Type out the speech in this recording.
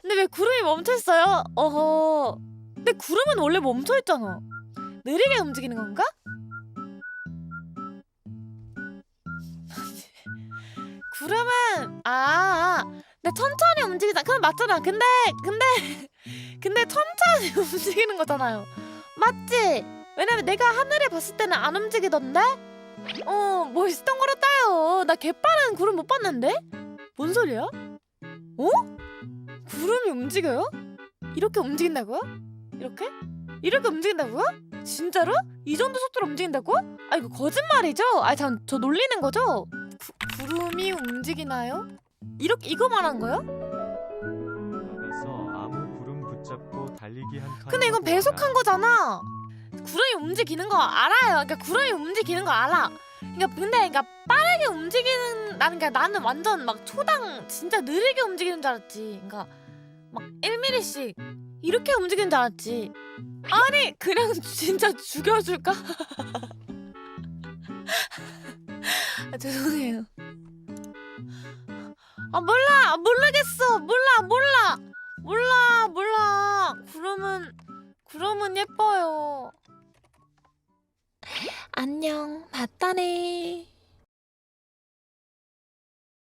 근데 왜 구름이 멈춰있어요? 어허 근데 구름은 원래 멈춰있잖아 느리게 움직이는 건가? 구름은 아 근데 천천히 움직이자 그럼 맞잖아 근데 근데 근데 천천히 움직이는 거잖아요 맞지? 왜냐면 내가 하늘에 봤을 때는 안 움직이던데? 어, 뭐 시덩거렸다요. 나 개빠른 구름 못 봤는데? 뭔 소리야? 어? 움직여요? 이렇게 움직인다고요? 이렇게? 이렇게 움직인다고요? 진짜로? 이 정도 속도로 움직인다고? 아 이거 거짓말이죠? 아 참, 저 놀리는 거죠? 구, 구름이 움직이나요? 이렇게 이거 말한 거요? 그래서 아무 구름 붙잡고 달리기 한 칸. 근데 이건 배속한. 거잖아. 구름이 움직이는 거 알아요. 그러니까 구름이 움직이는 거 알아. 그러니까 근데 그러니까 빠르게 움직이는 나는 그러니까 나는 완전 막 초당 진짜 느리게 움직이는 줄 알았지. 그러니까 막 1mm씩 이렇게 움직이는 줄 알았지. 아니 그냥 진짜 죽여줄까? 아, 죄송해요. 아 몰라 모르겠어 몰라 몰라 몰라 몰라 구름은 구름은 예뻐요. 안녕, 맞다네.